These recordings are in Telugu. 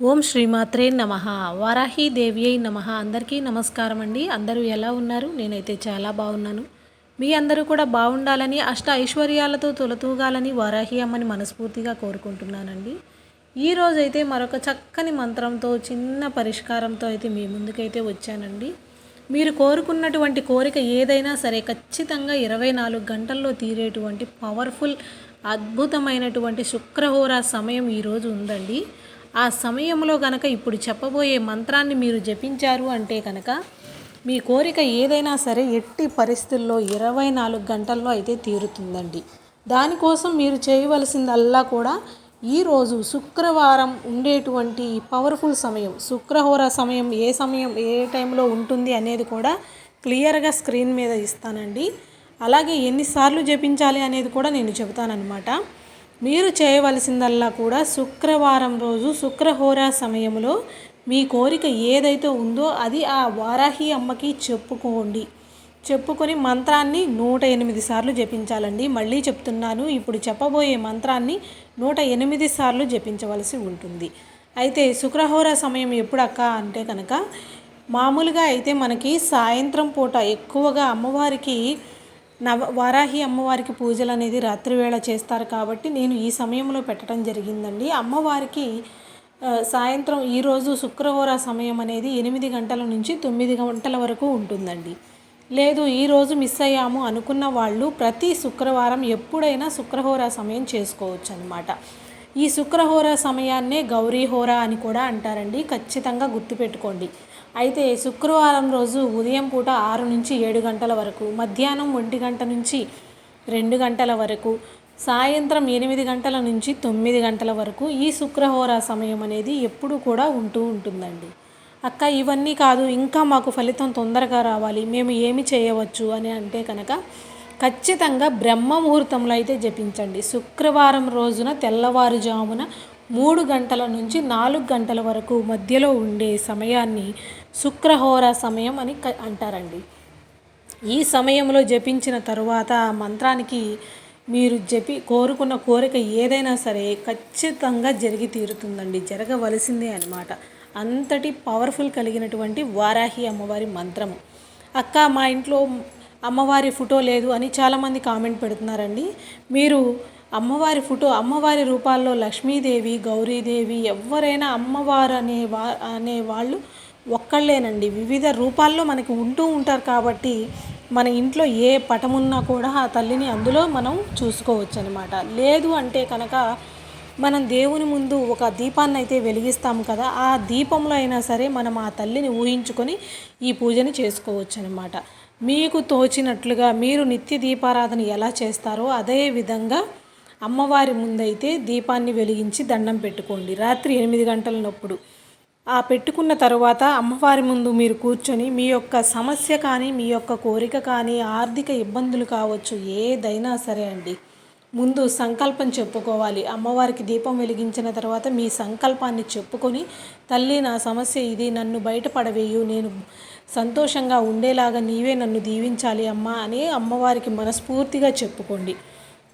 ఓం శ్రీమాత్రే నమ. వారాహి దేవ్యై నమ. అందరికీ నమస్కారం అండి అందరూ ఎలా ఉన్నారు? నేనైతే చాలా బాగున్నాను. మీ అందరూ కూడా బాగుండాలని అష్ట ఐశ్వర్యాలతో తొలతూగాలని వారాహి అమ్మని మనస్ఫూర్తిగా కోరుకుంటున్నానండి. ఈ రోజైతే మరొక చక్కని మంత్రంతో చిన్న పరిష్కారంతో అయితే మీ ముందుకైతే వచ్చానండి. మీరు కోరుకున్నటువంటి కోరిక ఏదైనా సరే ఖచ్చితంగా ఇరవై నాలుగు గంటల్లో తీరేటువంటి పవర్ఫుల్ అద్భుతమైనటువంటి శుక్రహోర సమయం ఈరోజు ఉందండి. ఆ సమయంలో గనక ఇప్పుడు చెప్పబోయే మంత్రాన్ని మీరు జపించారు అంటే కనుక మీ కోరిక ఏదైనా సరే ఎట్టి పరిస్థితుల్లో ఇరవై నాలుగు గంటల్లో అయితే తీరుతుందండి. దానికోసం మీరు చేయవలసిందల్లా కూడా ఈరోజు శుక్రవారం ఉండేటువంటి పవర్ఫుల్ సమయం శుక్రహోర సమయం ఏ సమయం ఏ టైంలో ఉంటుంది అనేది కూడా క్లియర్గా స్క్రీన్ మీద ఇస్తానండి. అలాగే ఎన్నిసార్లు జపించాలి అనేది కూడా నేను చెబుతానన్నమాట. మీరు చేయవలసిందల్లా కూడా శుక్రవారం రోజు శుక్రహోర సమయంలో మీ కోరిక ఏదైతే ఉందో అది ఆ వారాహి అమ్మకి చెప్పుకోండి. చెప్పుకొని మంత్రాన్ని నూట ఎనిమిది సార్లు జపించాలండి. మళ్ళీ చెప్తున్నాను ఇప్పుడు చెప్పబోయే మంత్రాన్ని నూట ఎనిమిది సార్లు జపించవలసి ఉంటుంది. అయితే శుక్రహోర సమయం ఎప్పుడక్క అంటే కనుక మామూలుగా అయితే మనకి సాయంత్రం పూట ఎక్కువగా అమ్మవారికి నవ వారాహి అమ్మవారికి పూజలు అనేది రాత్రివేళ చేస్తారు కాబట్టి నేను ఈ సమయంలో పెట్టడం జరిగిందండి. అమ్మవారికి సాయంత్రం ఈరోజు శుక్రవార సమయం అనేది ఎనిమిది గంటల నుంచి తొమ్మిది గంటల వరకు ఉంటుందండి. లేదు ఈరోజు మిస్ అయ్యాము అనుకున్న వాళ్ళు ప్రతి శుక్రవారం ఎప్పుడైనా శుక్రహోర సమయం చేసుకోవచ్చు అనమాట ఈ శుక్రహోర సమయాన్నే గౌరీహోర అని కూడా అంటారండి. ఖచ్చితంగా గుర్తుపెట్టుకోండి. అయితే శుక్రవారం రోజు ఉదయం పూట ఆరు నుంచి ఏడు గంటల వరకు మధ్యాహ్నం ఒంటి గంట నుంచి రెండు గంటల వరకు సాయంత్రం ఎనిమిది గంటల నుంచి తొమ్మిది గంటల వరకు ఈ శుక్రహోర సమయం అనేది ఎప్పుడు కూడా ఉంటూ ఉంటుందండి. అక్క ఇవన్నీ కాదు ఇంకా మాకు ఫలితం తొందరగా రావాలి మేము ఏమి చేయవచ్చు అని అంటే కనుక ఖచ్చితంగా బ్రహ్మ ముహూర్తంలో అయితే జపించండి. శుక్రవారం రోజున తెల్లవారుజామున మూడు గంటల నుంచి నాలుగు గంటల వరకు మధ్యలో ఉండే సమయాన్ని శుక్రహోర సమయం అని అంటారండి. ఈ సమయంలో జపించిన తరువాత మంత్రానికి మీరు జపి కోరుకున్న కోరిక ఏదైనా సరే ఖచ్చితంగా జరిగి తీరుతుందండి. జరగవలసిందే అనమాట అంతటి పవర్ఫుల్ కలిగినటువంటి వారాహి అమ్మవారి మంత్రము. అక్క మా ఇంట్లో అమ్మవారి ఫోటో లేదు అని చాలామంది కామెంట్ పెడుతున్నారండి. మీరు అమ్మవారి ఫోటో అమ్మవారి రూపాల్లో లక్ష్మీదేవి గౌరీదేవి ఎవరైనా అమ్మవారు అనే వా అనే వాళ్ళు ఒక్కళ్ళేనండి. వివిధ రూపాల్లో మనకి ఉంటూ ఉంటారు కాబట్టి మన ఇంట్లో ఏ పటమున్నా కూడా ఆ తల్లిని అందులో మనం చూసుకోవచ్చు అనమాట లేదు అంటే కనుక మనం దేవుని ముందు ఒక దీపాన్ని అయితే వెలిగిస్తాం కదా ఆ దీపంలో అయినా సరే మనం ఆ తల్లిని ఊహించుకొని ఈ పూజని చేసుకోవచ్చు అనమాట మీకు తోచినట్లుగా మీరు నిత్య దీపారాధన ఎలా చేస్తారో అదే విధంగా అమ్మవారి ముందైతే దీపాన్ని వెలిగించి దండం పెట్టుకోండి. రాత్రి ఎనిమిది గంటలనప్పుడు ఆ పెట్టుకున్న తర్వాత అమ్మవారి ముందు మీరు కూర్చొని మీ యొక్క సమస్య కానీ మీ యొక్క కోరిక కానీ ఆర్థిక ఇబ్బందులు కావచ్చు ఏదైనా సరే అండి. ముందు సంకల్పం చెప్పుకోవాలి. అమ్మవారికి దీపం వెలిగించిన తర్వాత మీ సంకల్పాన్ని చెప్పుకొని తల్లి నా సమస్య ఇది నన్ను బయటపడవేయు. నేను సంతోషంగా ఉండేలాగా నీవే నన్ను దీవించాలి అమ్మ అని అమ్మవారికి మనస్ఫూర్తిగా చెప్పుకోండి.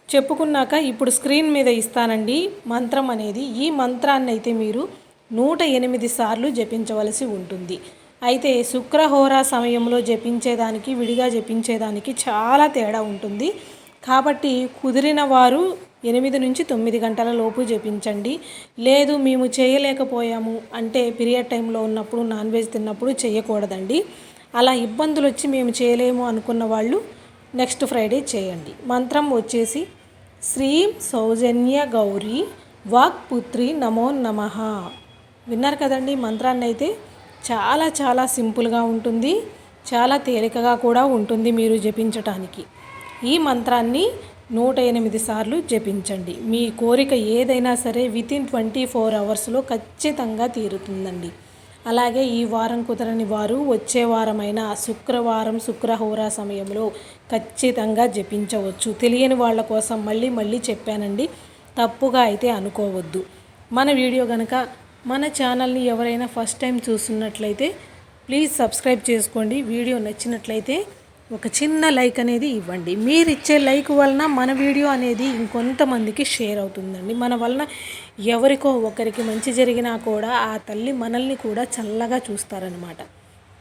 చెప్పుకున్నాక ఇప్పుడు స్క్రీన్ మీద ఇస్తానండి మంత్రం అనేది. ఈ మంత్రాన్ని అయితే మీరు నూట ఎనిమిది సార్లు జపించవలసి ఉంటుంది. అయితే శుక్రహోర సమయంలో జపించేదానికి విడిగా జపించేదానికి చాలా తేడా ఉంటుంది. కాబట్టి కుదిరిన వారు ఎనిమిది నుంచి తొమ్మిది గంటల లోపు జపించండి. లేదు మేము చేయలేకపోయాము అంటే పీరియడ్ టైంలో ఉన్నప్పుడు నాన్ వెజ్ తిన్నప్పుడు చేయకూడదండి. అలా ఇబ్బందులు వచ్చి మేము చేయలేము అనుకున్న వాళ్ళు నెక్స్ట్ ఫ్రైడే చేయండి. మంత్రం వచ్చేసి శ్రీం సౌజన్య గౌరీ వాక్పుత్రి నమో నమ. విన్నారు కదండి మంత్రాన్ని అయితే చాలా చాలా సింపుల్గా ఉంటుంది. చాలా తేలికగా కూడా ఉంటుంది మీరు జపించటానికి. ఈ మంత్రాన్ని నూట ఎనిమిది సార్లు జపించండి. మీ కోరిక ఏదైనా సరే వితిన్ ట్వంటీ ఫోర్ అవర్స్లో ఖచ్చితంగా తీరుతుందండి. అలాగే ఈ వారం కుదరని వారు వచ్చే వారమైన శుక్రవారం శుక్రహోరా సమయంలో ఖచ్చితంగా జపించవచ్చు. తెలియని వాళ్ళ కోసం మళ్ళీ మళ్ళీ చెప్పానండి. తప్పుగా అయితే అనుకోవద్దు. మన వీడియో కనుక మన ఛానల్ని ఎవరైనా ఫస్ట్ టైం చూస్తున్నట్లయితే ప్లీజ్ సబ్స్క్రైబ్ చేసుకోండి. వీడియో నచ్చినట్లయితే ఒక చిన్న లైక్ అనేది ఇవ్వండి. మీరు ఇచ్చే లైక్ వలన మన వీడియో అనేది ఇంకొంతమందికి షేర్ అవుతుందండి. మన వలన ఎవరికో ఒకరికి మంచి జరిగినా కూడా ఆ తల్లి మనల్ని కూడా చల్లగా చూస్తారనమాట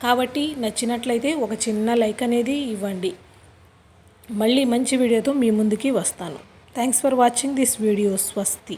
కాబట్టి నచ్చినట్లయితే ఒక చిన్న లైక్ అనేది ఇవ్వండి. మళ్ళీ మంచి వీడియోతో మీ ముందుకి వస్తాను. Thanks for watching this video స్వస్తి